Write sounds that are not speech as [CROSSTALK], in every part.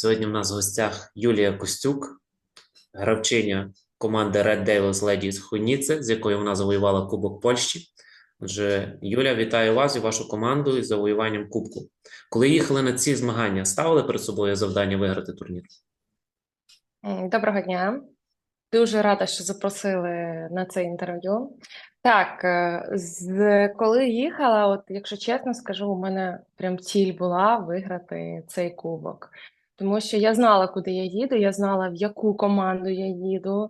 Сьогодні в нас в гостях Юлія Костюк, гравчиня команди Red Devils Ladies Хуніце, з якою вона завоювала Кубок Польщі. Отже, Юля, вітаю вас і вашу команду із завоюванням Кубку. Коли їхали на ці змагання, ставили перед собою завдання виграти турнір? Доброго дня. Дуже рада, що запросили на це інтерв'ю. Так, е, з, коли їхала, от якщо чесно скажу, у мене прям ціль була виграти цей кубок. Тому що я знала, куди я їду, я знала, в яку команду я їду,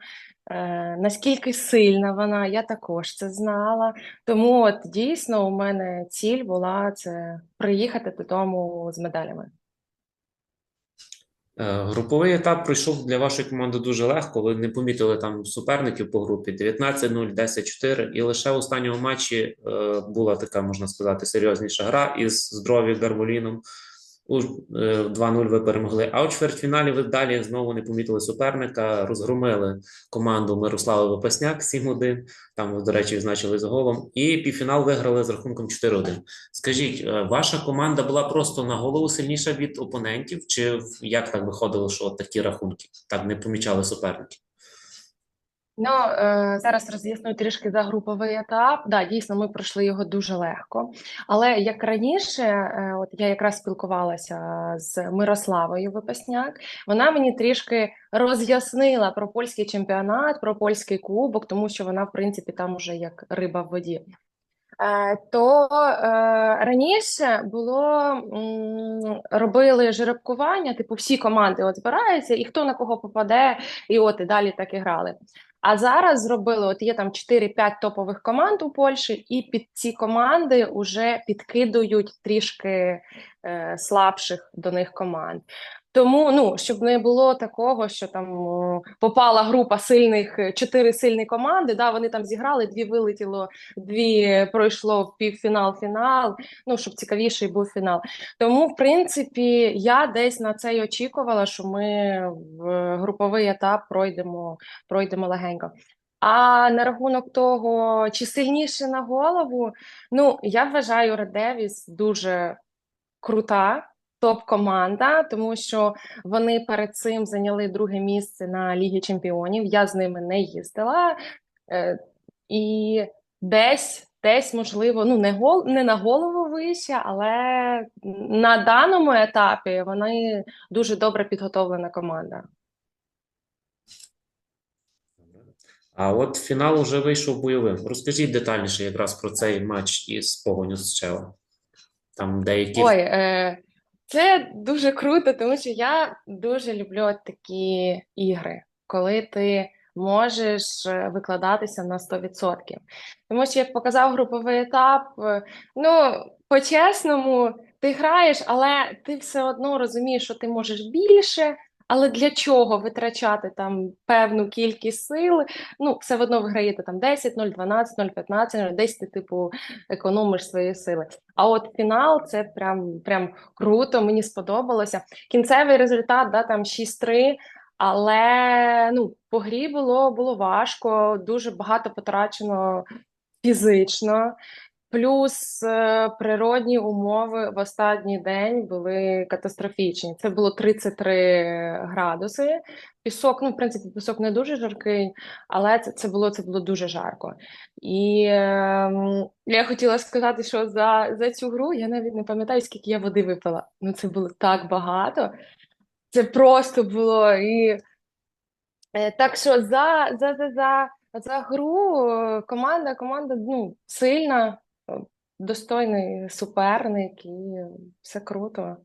е, наскільки сильна вона, я також це знала. Тому от дійсно у мене ціль була це приїхати додому з медалями. Е, Груповий етап пройшов для вашої команди дуже легко. Ви не помітили там суперників по групі 19-0, 10-4. І лише в останньому матчі е, була така, можна сказати, серйозніша гра із Здоров'я Гармоліном. У е, 2-0 ви перемогли. А у чвертьфіналі ви далі знову не помітили суперника, розгромили команду Мирослава Випасняк 7-1. Там, до речі, відзначили з голом. І півфінал виграли з рахунком 4-1. Скажіть, е, ваша команда була просто на голову сильніша від опонентів, чи як так виходило, що такі рахунки так не помічали суперники? Ну, е, зараз роз'ясню трішки за груповий етап. Да, дійсно, ми пройшли його дуже легко. Але як раніше, е, от я якраз спілкувалася з Мирославою Випасняк, вона мені трішки роз'яснила про польський чемпіонат, про польський кубок, тому що вона, в принципі, там уже як риба в воді. Е, То е, раніше було робили жеребкування, типу всі команди от збираються, і хто на кого попаде, і от і далі так і грали. А зараз зробили, от є там 4-5 топових команд у Польщі, і під ці команди вже підкидують трішки е, слабших до них команд. Тому, ну, щоб не було такого, що там попала група сильних, е, чотири сильні команди, да, вони там зіграли, дві вилетіло, дві пройшло в півфінал, фінал. Ну, щоб цікавіший був фінал. Тому, в принципі, я десь на це й очікувала, що ми в груповий етап пройдемо, пройдемо легенько. А на рахунок того, чи сильніше на голову, ну я вважаю Devils дуже крута. Топ-команда, тому що вони перед цим зайняли друге місце на Лігі Чемпіонів. Я з ними не їздила. Е, і десь, десь, можливо, ну не гол, не на голову вище, але на даному етапі вони дуже добре підготовлена команда. А от фінал уже вийшов бойовим. Розкажіть детальніше якраз про цей матч із Погоню з Чела. Там деякі Ой, е, це дуже круто, тому що я дуже люблю такі ігри, коли ти можеш е, викладатися на 100%. Тому що, як показав груповий етап, е, ну, по-чесному, ти граєш, але ти все одно розумієш, що ти можеш більше, але для чого витрачати там певну кількість сил? Ну, все одно ви граєте там 10, 0, 12, 0, 15, 0, десь ти, типу, економиш свої сили. А от фінал це прям, прям круто, мені сподобалося. Кінцевий результат, да, там 6-3, але ну, по грі було, було важко, дуже багато потрачено фізично. Плюс е, природні умови в останній день були катастрофічні. Це було 33 градуси. Пісок, ну, в принципі, пісок не дуже жаркий, але це, це було, це було дуже жарко. І ем, я хотіла сказати, що за, за цю гру я навіть не пам'ятаю, скільки я води випила. Ну, це було так багато. Це просто було і е, так що за, за, за, за, за гру е, команда, команда ну, сильна, е, достойний суперник, і все круто.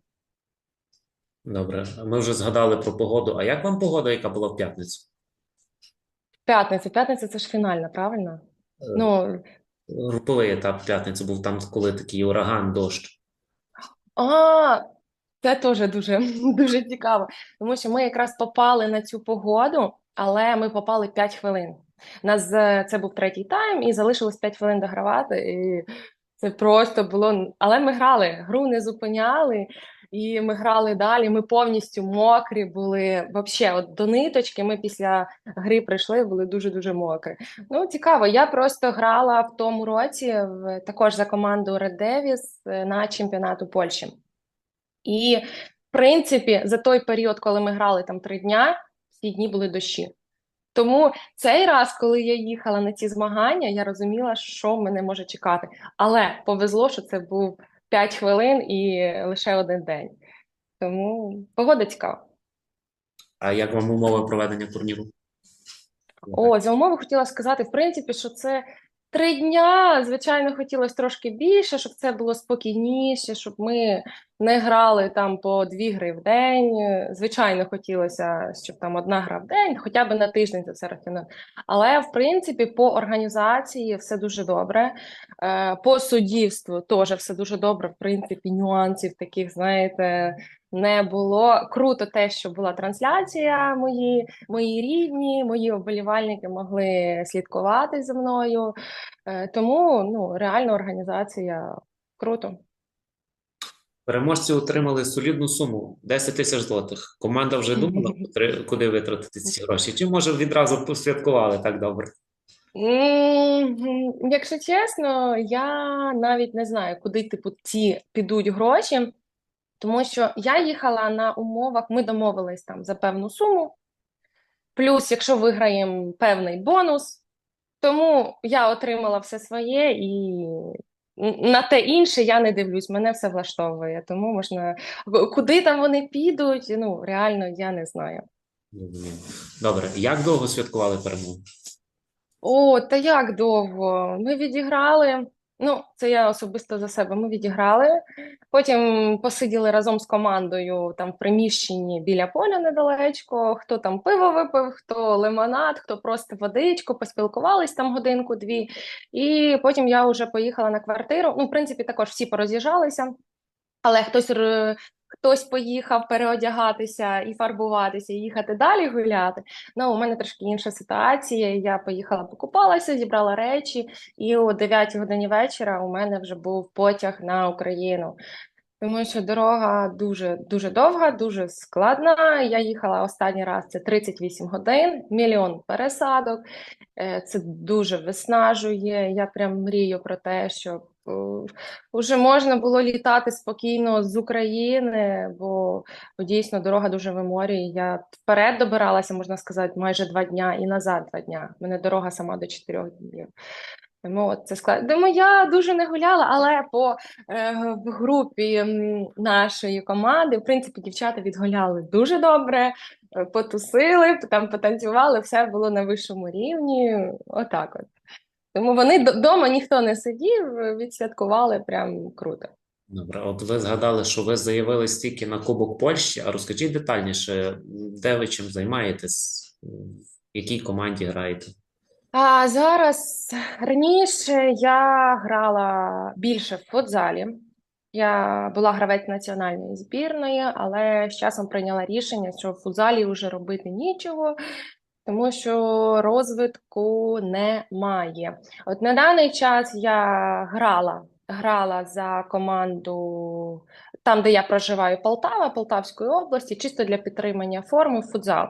добре. Ми вже згадали про погоду. А як вам погода, яка була в п'ятницю? П'ятниця, п'ятниця це ж фінальна, правильно? Е, Ну, Груповий етап в п'ятницю був там, коли такий ураган, дощ. А, це теж дуже, [LAUGHS] дуже цікаво, тому що ми якраз попали на цю погоду, але ми попали 5 хвилин. У Нас е, це був третій тайм, і залишилось 5 хвилин догравати. І це просто було. Але ми грали, гру не зупиняли, і ми грали далі. Ми повністю мокрі були. Взагалі, от до ниточки ми після гри прийшли, були дуже-дуже мокрі. Ну, цікаво. Я просто грала в тому році в, також за команду Red Devils е, на чемпіонату Польщі. І в принципі, за той період, коли ми грали там три дня, всі дні були дощі. Тому цей раз, коли я їхала на ці змагання, я розуміла, що мене може чекати. Але повезло, що це був 5 хвилин і лише один день. Тому погода цікава. А як вам умови проведення турніру? О, за умови хотіла сказати, в принципі, що це три дня. Звичайно, хотілося трошки більше, щоб це було спокійніше, щоб ми не грали там по дві гри в день. Звичайно, хотілося, щоб там одна гра в день, хоча б на тиждень це все рахунок. Але в принципі, по організації все дуже добре. Е, По суддівству теж все дуже добре. В принципі, нюансів таких, знаєте, не було. Круто те, що була трансляція. Мої, мої рідні, мої оболівальники могли слідкувати за мною. Е, Тому ну, реально організація круто. Переможці отримали солідну суму 10 тисяч злотих. Команда вже думала, куди- куди витратити ці гроші? Чи може відразу посвяткували так добре? Якщо чесно, я навіть не знаю, куди типу ці підуть гроші, тому що я їхала на умовах, ми домовились там за певну суму, плюс, якщо виграємо певний бонус, тому я отримала все своє і на те інше я не дивлюсь, мене все влаштовує. Тому можна куди там вони підуть, ну реально я не знаю. Добре, як довго святкували перемогу? О, та як довго? Ми відіграли. Ну, це я особисто за себе. Ми відіграли. Потім посиділи разом з командою там в приміщенні біля поля недалечко. Хто там пиво випив, хто лимонад, хто просто водичку, поспілкувались там годинку-дві. І потім я вже поїхала на квартиру. Ну, в принципі, також всі пороз'їжджалися, але хтось хтось поїхав переодягатися і фарбуватися, і їхати далі гуляти. Ну, у мене трошки інша ситуація. Я поїхала, покупалася, зібрала речі, і о 9 годині вечора у мене вже був потяг на Україну. Тому що дорога дуже дуже довга, дуже складна. Я їхала останній раз це 38 годин, мільйон пересадок. Е, Це дуже виснажує. Я прям мрію про те, щоб е, вже можна було літати спокійно з України, бо дійсно дорога дуже виморює. Я вперед добиралася, можна сказати, майже два дня і назад два дня. У мене дорога сама до чотирьох днів. Тому це склад. Тому я дуже не гуляла, але по е, в групі нашої команди, в принципі, дівчата відгуляли дуже добре, е, потусили, там потанцювали, все було на вищому рівні. Отак от. Тому вони вдома ніхто не сидів, відсвяткували прям круто. Добре, от ви згадали, що ви заявились тільки на Кубок Польщі, а розкажіть детальніше, де ви чим займаєтесь, в якій команді граєте? А зараз раніше я грала більше в футзалі. Я була гравець національної збірної, але з часом прийняла рішення, що в футзалі вже робити нічого, тому що розвитку немає. От на даний час я грала, грала за команду там, де я проживаю, Полтава, Полтавської області, чисто для підтримання форми футзал.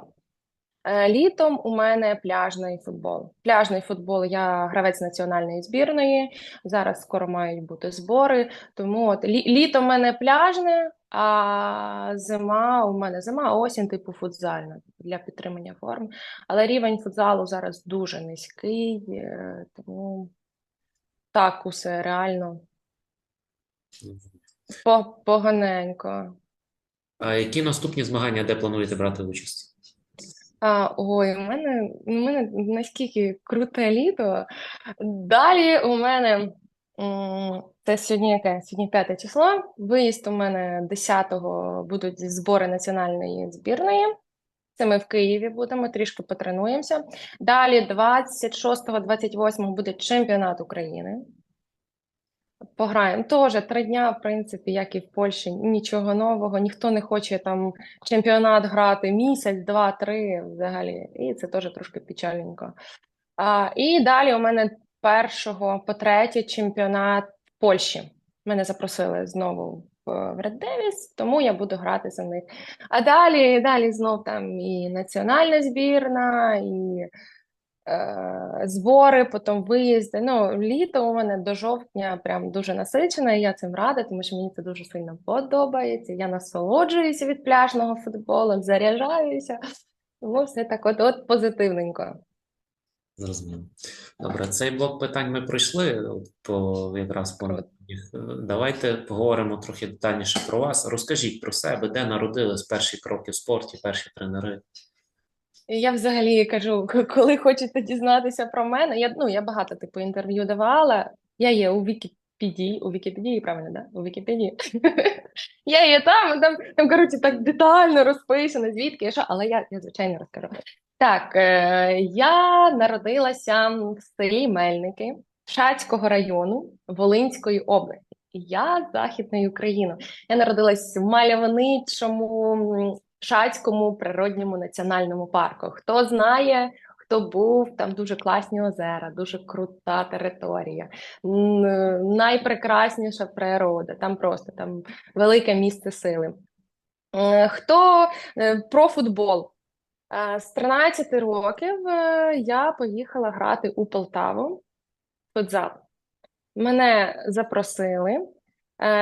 Е, Літом у мене пляжний футбол. Пляжний футбол, я гравець національної збірної. Зараз скоро мають бути збори. Тому от лі- літо в мене пляжне, а зима у мене зима, а осінь типу футзальна для підтримання форми. Але рівень футзалу зараз дуже низький, е, тому так усе реально поганенько. А які наступні змагання, де плануєте брати участь? А, ой, у мене, у мене наскільки круте літо. Далі у мене це сьогодні яке? Сьогодні п'яте число. Виїзд у мене 10-го будуть збори національної збірної. Це ми в Києві будемо, трішки потренуємося. Далі 26-28 буде чемпіонат України. Пограємо теж три дня, в принципі, як і в Польщі, нічого нового. Ніхто не хоче там чемпіонат грати місяць, два, три взагалі. І це теж трошки печальненько. А, і далі у мене першого по третє чемпіонат в Польщі. Мене запросили знову в Red Devils, тому я буду грати за них. А далі, далі знов там і національна збірна, і збори, потім виїзди. Ну, літо у мене до жовтня прям дуже насичене, і я цим рада, тому що мені це дуже сильно подобається. Я насолоджуюся від пляжного футболу, заряджаюся. Тому все так от, от позитивненько. Зрозуміло. Добре, цей блок питань ми пройшли по якраз по. Е, Давайте поговоримо трохи детальніше про вас. Розкажіть про себе, де народились перші кроки в спорті, перші тренери. Я взагалі кажу, [LAUGHS] коли хочете дізнатися про мене, я, ну, я багато типу інтерв'ю давала. Я є у Вікіпедії, у Вікіпедії, правильно, да? У Вікіпедії. [LAUGHS] Я є там, там, там, коротше, так детально розписано, звідки, що, але я, я звичайно розкажу. Так, е, я народилася в селі Мельники Шацького району Волинської області. Я Західної України. Я народилась в мальовничому Шацькому природньому національному парку. Хто знає, хто був, там дуже класні озера, дуже крута територія, найпрекрасніша природа, там просто там велике місце сили. Е, Хто е, про футбол? Е, З 13 років я поїхала грати у Полтаву футзал. Мене запросили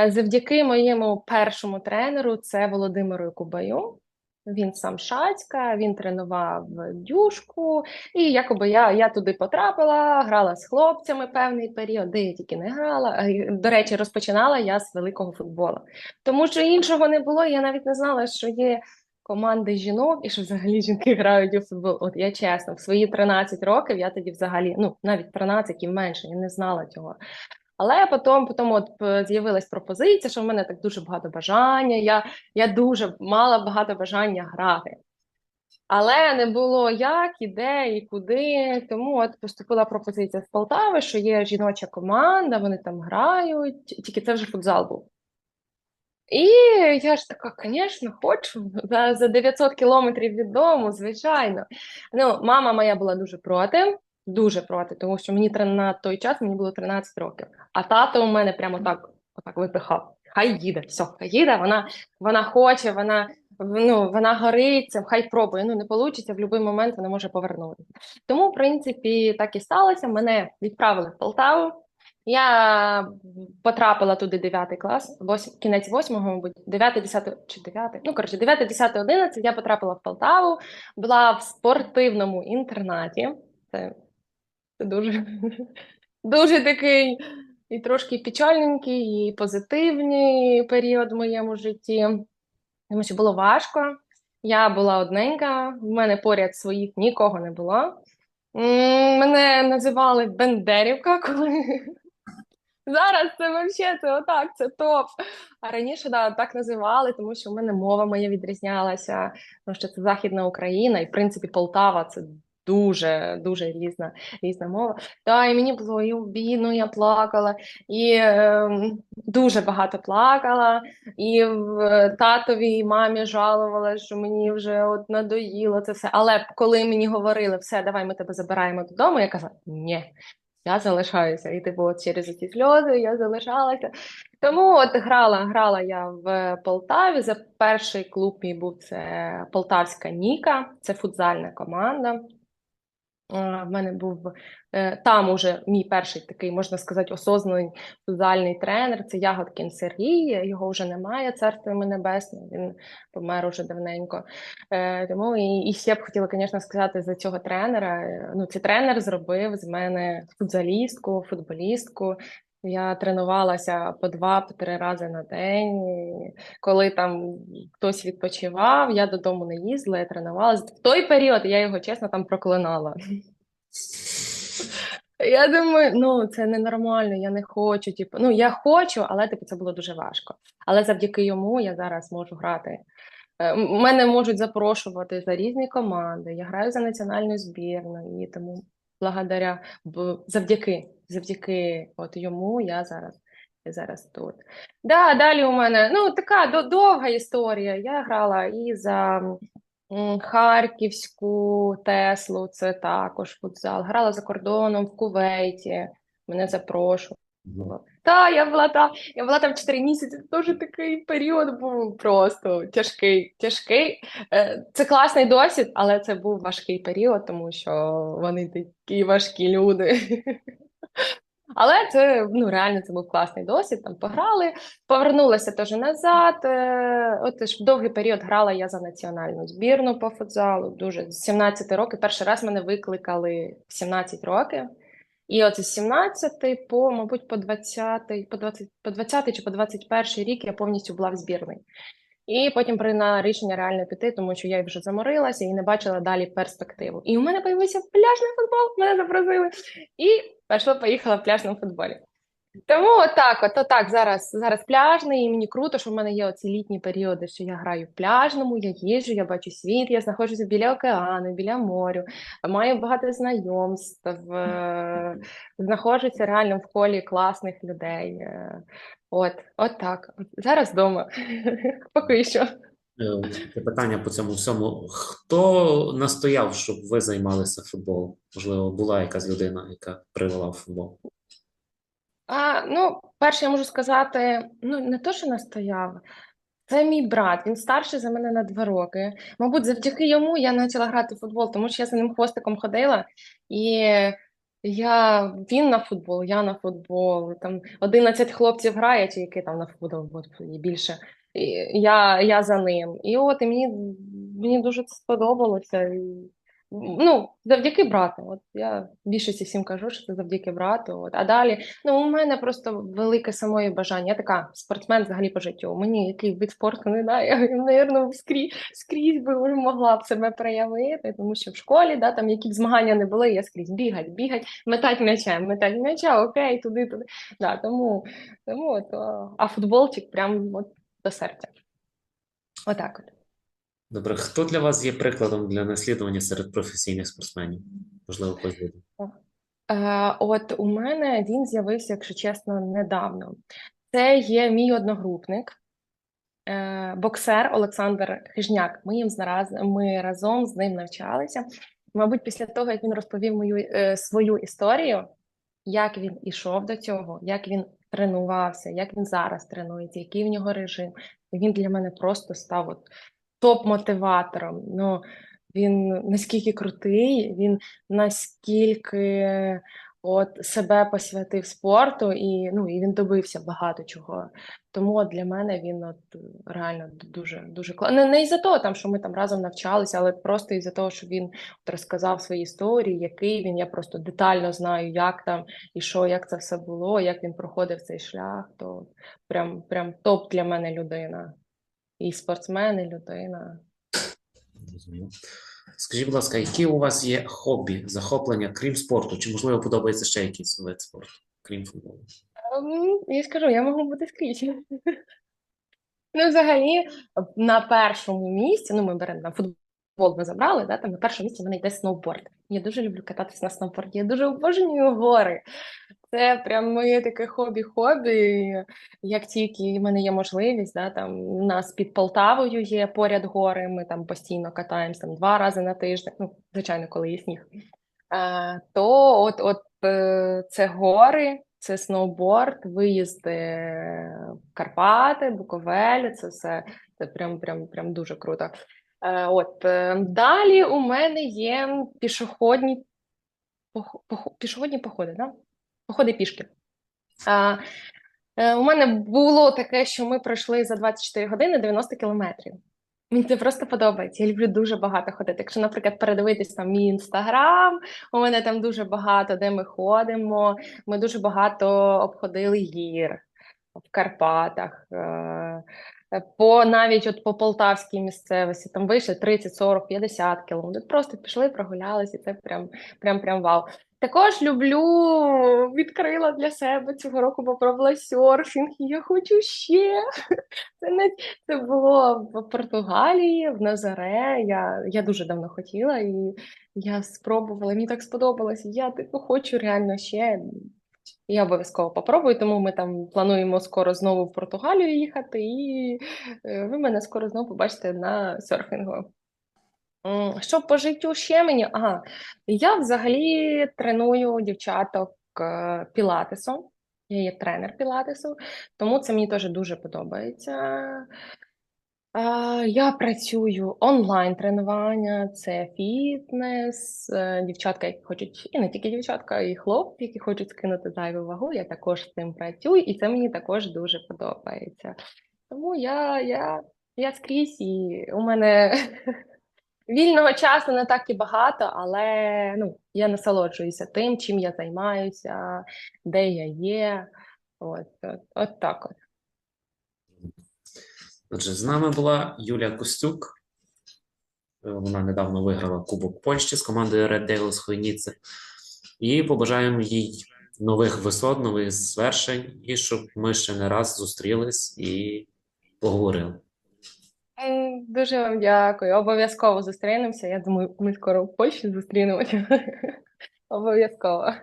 завдяки моєму першому тренеру, це Володимиру Кубаю. Він сам Шацька, він тренував дюшку, і якоби я, я туди потрапила, грала з хлопцями певний період, де я тільки не грала. Е, До речі, розпочинала я з великого футболу. Тому що іншого не було, я навіть не знала, що є команди жінок і що взагалі жінки грають у футбол. От я чесно, в свої 13 років я тоді взагалі, ну навіть 13 і менше, я не знала цього. Але потім, потім от е, з'явилась пропозиція, що в мене так дуже багато бажання. Я, я дуже мала багато бажання грати. Але не було як, і де, і куди. Тому от поступила пропозиція з Полтави, що є жіноча команда, вони там грають, тільки це вже футзал був. І я ж така, звісно, хочу за, за 900 кілометрів від дому, звичайно. Ну, мама моя була дуже проти, дуже проти, тому що мені на той час мені було 13 років. А тато у мене прямо так, отак випихав. Хай їде, все, хай їде, вона, вона хоче, вона, ну, вона гориться, хай пробує. Ну, не вийде, в будь-який момент вона може повернутися. Тому, в принципі, так і сталося. Мене відправили в Полтаву. Я потрапила туди 9 клас, вось, кінець 8, мабуть, 9, 10 чи 9, ну, коротше, 9, 10, 11 я потрапила в Полтаву, була в спортивному інтернаті. Це, це дуже, [LAUGHS] дуже такий і трошки печальненький, і позитивний період в моєму житті, тому що було важко. Я була одненька, в мене поряд своїх нікого не було. Мене називали Бендерівка, [LAUGHS] коли Зараз це вообще це отак, це топ. А раніше да, так називали, тому що в мене мова моя відрізнялася, тому що це Західна Україна, і в принципі Полтава це дуже дуже різна різна мова. Та і мені було і обідно, я плакала, і ем, дуже багато плакала, і в татові і мамі жалувала, що мені вже от надоїло це все. Але коли мені говорили, все, давай ми тебе забираємо додому, я казала, ні. Я залишаюся, і типу, от через ці сльози я залишалася. Тому от грала, грала я в Полтаві. За перший клуб мій був це Полтавська Ніка, це футзальна команда. Е, В мене був е, там уже мій перший такий, можна сказати, осознаний футзальний тренер. Це Ягодкін Сергій. Його вже немає, царство йому небесне. Він помер уже давненько. Е, Тому і, і ще б хотіла, звісно, сказати за цього тренера. Ну, цей тренер зробив з мене футзалістку, футболістку. Я тренувалася по два-три рази на день. Коли там хтось відпочивав, я додому не їздила, я тренувалася. В той період я його чесно там проклинала. Я думаю, ну це ненормально, я не хочу. Типу, ну я хочу, але типу це було дуже важко. Але завдяки йому я зараз можу грати. Е, Мене можуть запрошувати за різні команди. Я граю за національну збірну, і тому благодаря завдяки, завдяки от йому я зараз. Я зараз тут. Да, далі у мене ну така довга історія. Я грала і за Харківську Теслу, це також футзал. Грала за кордоном в Кувейті. Мене запрошували. Та, я була там, я була там 4 місяці. Це Дуже такий період був просто тяжкий, тяжкий. Е, Це класний досвід, але це був важкий період, тому що вони такі важкі люди. [LAUGHS] Але це ну реально це був класний досвід. Там пограли, повернулася теж назад. Е, От ж довгий період грала я за національну збірну по футзалу. Дуже з 17 років. Перший раз мене викликали в 17 років. І от з 17 по, мабуть, по 20, по 20, по 20 чи по 21 рік я повністю була в збірній. І потім прийняла рішення реально піти, тому що я вже заморилася і не бачила далі перспективу. І у мене появився пляжний футбол, мене запросили. І пішла поїхала в пляжному футболі. Тому отак, от, отак зараз, зараз пляжний, і мені круто, що в мене є оці літні періоди, що я граю в пляжному, я їжджу, я бачу світ, я знаходжуся біля океану, біля морю, маю багато знайомств, е, [LAUGHS] знаходжуся реально в колі класних людей. е. От, от так. Зараз вдома. [LAUGHS] Поки що. Е, питання по цьому всьому. Хто настояв, щоб ви займалися футболом? Можливо, була якась людина, яка привела в футбол? А, ну, перше, я можу сказати, ну, не то, що настояв. Це мій брат, він старший за мене на два роки. Мабуть, завдяки йому я почала грати в футбол, тому що я за ним хвостиком ходила, і я, він на футбол, я на футбол. Там 11 хлопців грає, чи який там на футбол, господи, більше. І я, я за ним. І от і мені, мені дуже сподобалося. Ну, завдяки брату. От я більшості всім кажу, що це завдяки брату. От. А далі, ну, у мене просто велике самої бажання. Я така спортсмен взагалі по життю. Мені який вид спорту не дає, [LAUGHS] я, мабуть, скрізь, скрізь би могла б себе проявити, тому що в школі, да, там які б змагання не були, я скрізь бігать, бігать, метать м'ячем, метать м'яча, окей, туди, туди. Да, тому, тому от, а футболчик прям от до серця. Отак от. Добре, хто для вас є прикладом для наслідування серед професійних спортсменів? Можливо, буде. Е, От у мене він з'явився, якщо чесно, недавно. Це є мій одногрупник, е, боксер Олександр Хижняк. Ми, їм зараз, ми разом з ним навчалися. Мабуть, після того, як він розповів мою е, свою історію, як він ішов до цього, як він тренувався, як він зараз тренується, який в нього режим, він для мене просто став от топ-мотиватором. Ну, він наскільки крутий, він наскільки от себе посвятив спорту, і ну і він добився багато чого. Тому для мене він от реально дуже дуже кла- Не, не із-за того, там, що ми там разом навчалися, але просто із-за того, що він от розказав свої історії, який він. Я просто детально знаю, як там і що, як це все було, як він проходив цей шлях. То прям, прям топ для мене людина. І спортсмен, і людина. Розумію. Скажіть, будь ласка, які у вас є хобі, захоплення, крім спорту? Чи, можливо, подобається ще якийсь вид спорту, крім футболу? Ем, Я скажу, я можу бути скрізь. Ну, взагалі, на першому місці, ну, ми беремо на футбол, ми забрали, да, там на першому місці в мене йде сноуборд. Я дуже люблю кататися на сноуборді, я дуже обожнюю гори. Це прям моє таке хобі-хобі. Як тільки в мене є можливість, да, там у нас під Полтавою є поряд гори, ми там постійно катаємося там, два рази на тиждень, ну, звичайно, коли є сніг. Е, то от, от е, це гори, це сноуборд, виїзди в Карпати, Буковель, це все це прям, прям, прям дуже круто. Е, От е, далі у мене є пішохідні пішохідні походи, да? Походи пішки. Е, у мене було таке, що ми пройшли за 24 години 90 кілометрів. Мені це просто подобається. Я люблю дуже багато ходити. Якщо, наприклад, передивитись там мій інстаграм, у мене там дуже багато, де ми ходимо. Ми дуже багато обходили гір в Карпатах. По навіть от по полтавській місцевості там вийшли 30, 40, 50 кілометрів. Просто пішли, прогулялися, і це прям, прям, прям вау. Також люблю, відкрила для себе цього року, попробувала серфінг, я хочу ще. [LAUGHS] Це не це було в Португалії, в Назаре. Я, я дуже давно хотіла, і я спробувала. Мені так сподобалось. Я типу хочу реально ще. Я обов'язково попробую, тому ми там плануємо скоро знову в Португалію їхати, і е, ви мене скоро знову побачите на серфінгу. Що по життю ще мені? Ага, я взагалі треную дівчаток е, пілатесу. Я є тренер пілатесу, тому це мені теж дуже подобається. Я працюю онлайн тренування, це фітнес, е, дівчатка, які хочуть, і не тільки дівчатка, і хлопці, які хочуть скинути зайву вагу. Я також з цим працюю, і це мені також дуже подобається. Тому я, я, я скрізь, і у мене [LAUGHS] вільного часу не так і багато, але ну, я насолоджуюся тим, чим я займаюся, де я є. От, от, от так от. Отже, з нами була Юлія Костюк. Е, Вона недавно виграла Кубок Польщі з командою Red Devils Хойніце. І побажаємо їй нових висот, нових звершень, і щоб ми ще не раз зустрілись і поговорили. Дуже вам дякую. Обов'язково зустрінемося. Я думаю, ми скоро в Польщі зустрінемося. [LAUGHS] Обов'язково.